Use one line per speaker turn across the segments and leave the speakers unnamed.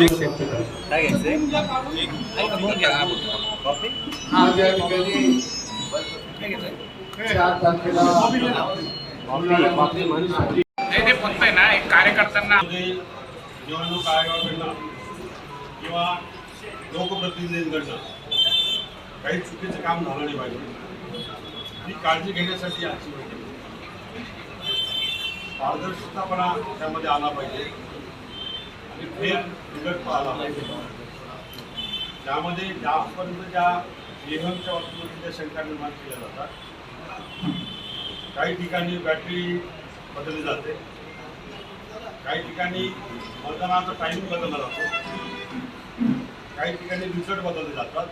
काय घ्यायचंय?
नाही ते फक्त ना एक कार्यकर्त्यांना
निवडणूक आयोगाकडनं किंवा लोकप्रतिनिधींकडनं काही चुकीचं काम झालं नाही पाहिजे ही काळजी घेण्यासाठी आजची पारदर्शकतापणा त्यामध्ये आला पाहिजे. आणि फेर पाहिला पाहिजे. त्यामध्ये ज्यापर्यंत ज्या लेहमच्या बाबतीमध्ये त्या शंका निर्माण केल्या जातात काही ठिकाणी बॅटरी बदलली जाते. काही ठिकाणी मतदानाचा टायमिंग बदलला जातो. काही ठिकाणी रिझल्ट बदलले जातात.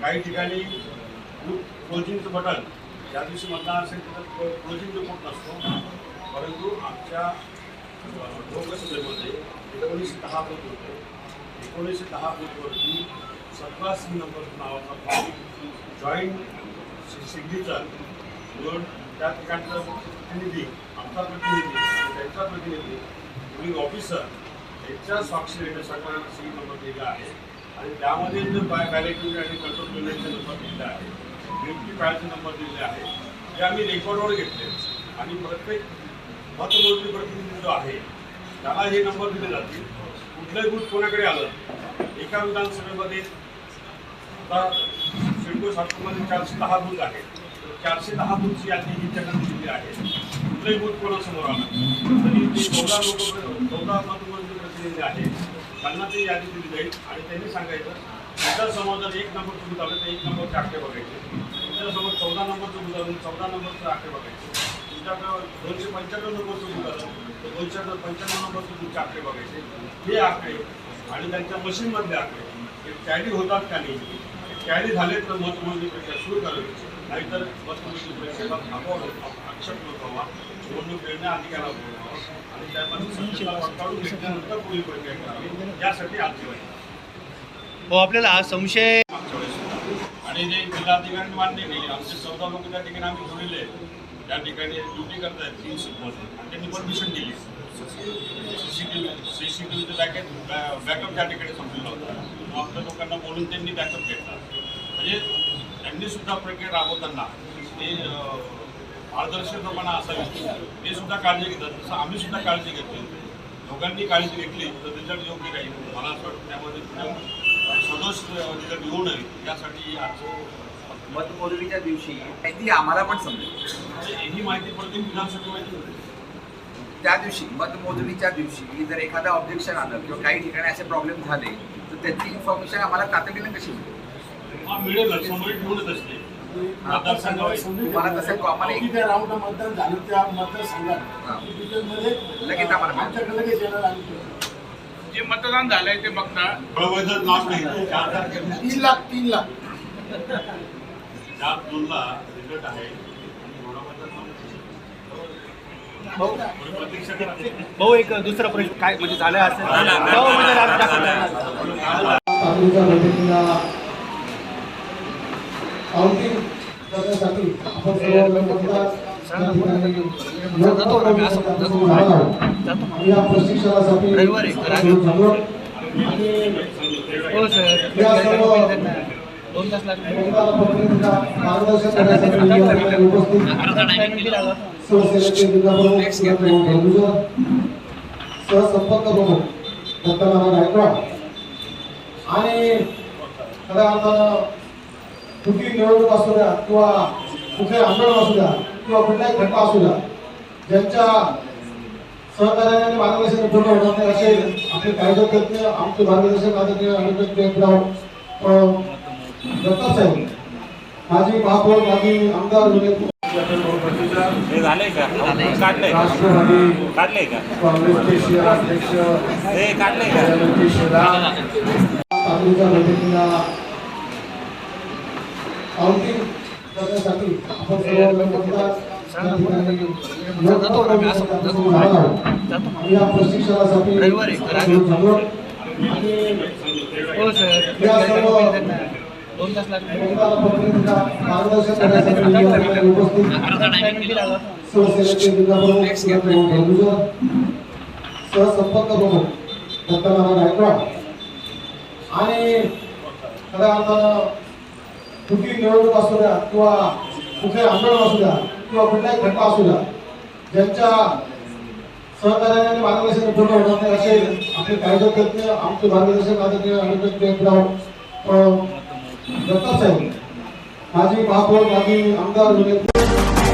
काही ठिकाणी क्लोजिंगचं बटन ज्या दिवशी मतदान असेल तिथं क्लोजिंग रिपोर्ट नसतो परंतु आमच्या अं, लोकसभेमध्ये एकोणीसशे दहा बूथ होते. एकोणीसशे दहा बूथवरती सतरा सिंग नंबर नावाचा जॉईंट सिग्नेचर म्हणून त्या ठिकाणचा प्रतिनिधी आमचा प्रतिनिधी त्यांचा प्रतिनिधी पोलिंग ऑफिसर यांच्या स्वाक्षरीने सरकारने सिंग नंबर दिला आहे. आणि त्यामध्ये जर बाय बॅलेट आणि कंट्रोल युनिटचे नंबर दिले आहे ग्रीन पॅडचे नंबर दिले आहे ते आम्ही रेकॉर्डवर घेतले. आणि प्रत्येक मतमोजणी प्रतिनिधी जो आहे. त्याला हे नंबर दिले जातील. कुठलंही बूथ कोणाकडे आलं एका विधानसभेमध्ये आता सिडको सातमध्ये चारशे दहा बूथ आहे चारशे दहा बूथची यादी ही त्यांना दिलेली आहे कुठलंही बूथ कोणासमोर आलं तरी ते चौदा लोक चौदा मतमोजणी प्रतिनिधी आहे त्यांना ती यादी दिली जाईल आणि त्यांनी सांगायचं तुमच्यासमोर जर एक नंबर तुम्ही चालू तर एक नंबरचे आकडे बघायचे. तुमच्यासमोर चौदा नंबरचं बूथ चौदा नंबरचा आकडे बघायचे. तुमच्याकडं दोनशे पंच्याण्णव नंबरचं बूथ आलं तर दोनशे पंच्याण्णव नंबरचे बूथचे आकडे बघायचे. हे आकडे आणि त्यांच्या मशीनमधले आकडे. टॅली होतात का नाही? कॅरी झाले तर मतमोजणी प्रक्रिया सुरू करावी. नाहीतर मतमोजणी प्रक्रियेला थांबवावं आक्षेप नसावा निवडणूक निर्णय अधिकाराला बोलवावं आणि सत्तेला पडताळून घेतल्यानंतर पुढील प्रक्रिया करावी. यासाठी आजची
हो आपल्याला हा संशय
मागच्या वेळेस. आणि जे जिल्हाधिकारी मान्य केले आमचे चौदा लोक त्या ठिकाणी आम्ही आहेत. त्या ठिकाणी ड्युटी करतायत तीन शिफ्टमध्ये आणि त्यांनी परमिशन दिली. सीसीटीव्ही सीसीटीव्हीचं बॅकअप बॅकअप त्या ठिकाणी संपलेला होता. मग आपल्या लोकांना बोलून त्यांनी बॅकअप घेतला. म्हणजे त्यांनी सुद्धा प्रक्रिया राबवताना ते पारदर्शकपणा असावी ते सुद्धा काळजी घेतात. तसं आम्ही सुद्धा काळजी घेतो लोकांनी काळजी घेतली तर रिझल्ट योग्य राहील. मला असं वाटतं त्यामध्ये सदोष रिझल्ट येऊ नये. यासाठी आज
मतमोजणीच्या दिवशी माहिती आम्हाला पण समजेल.
माहिती.
त्या दिवशी मतमोजणीच्या दिवशी जर एखादा ऑब्जेक्शन आलं किंवा काही ठिकाणी असे प्रॉब्लेम झाले तर त्याची इन्फॉर्मेशन आम्हाला तातडीने कशी मिळेल? तुम्हाला तसं कॉमन
राऊंड मतदान झालं त्या मतदारसंघात?
हा. लगेच आम्हाला.
आमच्याकडे लगेच येणार
जे मतदान झालंय ते बघता.
तीन लाख तीन लाख.
चार जूनला रिझल्ट आहे
भाऊ. एक दुसरा प्रश्न काय म्हणजे झालं असेल
या प्रशिक्षणासाठी
हो सर. दोन तास लागले.
मार्गदर्शन सहसंपर्क प्रमुख दत्तनारायण गायकवाड आणि खऱ्या अर्थानं कुठली निवडणूक असू द्या किंवा कुठले आंदोलन असू द्या किंवा कुठलाही घटना असू द्या ज्यांच्या सहकार्याने मार्गदर्शन पूर्ण होणार नाही असे आपले कायदेतज्ञ आमचे मार्गदर्शक आदरणीय ॲडव्होकेट देवराव दत्ता साहेब माजी महापौर माजी आमदार
हे झालंय का? काढलंय काढलंय का?
काँग्रेसचे शहर अध्यक्ष
हे काढलंय का?
शेलार तालुका बैठकीला करण्यासाठी आपण सर्व मतदार या या प्रशिक्षणासाठी. आणि
हो
या सर्व मतदार प्रतिनिधींना मार्गदर्शन सहसंपर्क प्रमुख दत्तनारायण गायकवाड आणि खऱ्या अर्थानं कुठली निवडणूक असू द्या किंवा कुठले आंदोलन असू द्या किंवा कुठल्याही घटना असू द्या ज्यांच्या सहकार्याने आणि मार्गदर्शन पूर्ण होणार नाही असे आपले कायदेतज्ञ आमचे मार्गदर्शक आदरणीय ॲडव्होकेट जयंतराव अ, दत्ता साहेब. माजी महापौर माजी आमदार